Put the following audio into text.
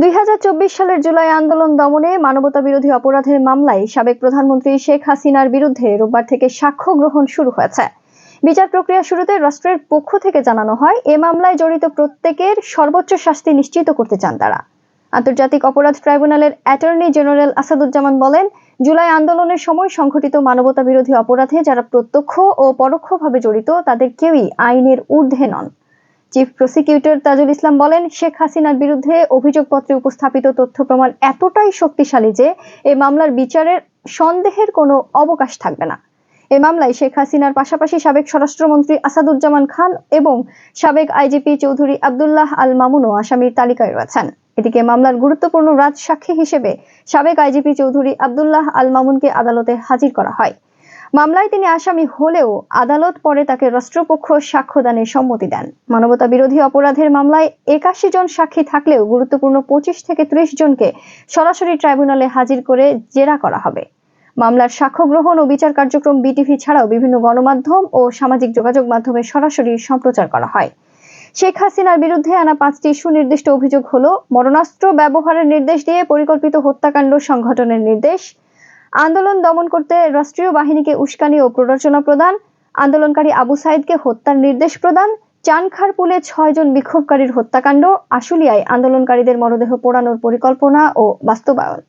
দুই হাজার চব্বিশ সালের জুলাই আন্দোলন দমনে মানবতা বিরোধী অপরাধের মামলায় সাবেক প্রধানমন্ত্রী শেখ হাসিনার বিরুদ্ধে রোববার থেকে সাক্ষ্য গ্রহণ শুরু হয়েছে। বিচার প্রক্রিয়া শুরুতে রাষ্ট্রের পক্ষ থেকে জানানো হয়, এ মামলায় জড়িত প্রত্যেকের সর্বোচ্চ শাস্তি নিশ্চিত করতে চান তারা। আন্তর্জাতিক অপরাধ ট্রাইব্যুনালের অ্যাটর্নি জেনারেল আসাদুজ্জামান বলেন, জুলাই আন্দোলনের সময় সংঘটিত মানবতা বিরোধী অপরাধে যারা প্রত্যক্ষ ও পরোক্ষভাবে জড়িত, তাদের কেউই আইনের ঊর্ধ্বে নন। চিফ প্রসিকিউটর তাজুল ইসলাম বলেন, শেখ হাসিনার বিরুদ্ধে অভিযোগপত্রে উপস্থাপিত তথ্য প্রমাণ এতটাই শক্তিশালী যে এই মামলার বিচারের সন্দেহের কোনো অবকাশ থাকবে না। এ মামলায় শেখ হাসিনার পাশাপাশি সাবেক স্বরাষ্ট্রমন্ত্রী আসাদুজ্জামান খান এবং সাবেক আইজিপি চৌধুরী আব্দুল্লাহ আল মামুনও আসামির তালিকায় রয়েছেন। এদিকে মামলার গুরুত্বপূর্ণ রাজ সাক্ষী হিসেবে সাবেক আইজিপি চৌধুরী আব্দুল্লাহ আল মামুনকে আদালতে হাজির করা হয়। মামলায় তিনি আসামি হলেও আদালত পরে তাকে রাষ্ট্রপক্ষ সাক্ষ্যদানের সম্মতি দেন। মানবতা বিরোধী অপরাধের মামলায় একাশি জন সাক্ষী থাকলেও গুরুত্বপূর্ণ পঁচিশ থেকে ত্রিশ জনকে সরাসরি ট্রাইব্যুনালে হাজির করে জেরা করা হবে। মামলার সাক্ষ্য গ্রহণ ও বিচার কার্যক্রম বিটিভি ছাড়াও বিভিন্ন গণমাধ্যম ও সামাজিক যোগাযোগ মাধ্যমে সরাসরি সম্প্রচার করা হয়। শেখ হাসিনার বিরুদ্ধে আনা পাঁচটি সুনির্দিষ্ট অভিযোগ হলো, মরণাস্ত্র ব্যবহারের নির্দেশ দিয়ে পরিকল্পিত হত্যাকাণ্ড সংঘটনের নির্দেশ আন্দোলন দমন করতে রাষ্ট্রীয় বাহিনীকে উস্কানি ও প্ররোচনা প্রদান, আন্দোলনকারী আবু সাইদকে হত্যার নির্দেশ প্রদান, চানখারপুলে ছয়জন বিক্ষোভকারীর হত্যাকাণ্ড, আশুলিয়ায় আন্দোলনকারীদের মরদেহ পোড়ানোর পরিকল্পনা ও বাস্তবায়ন।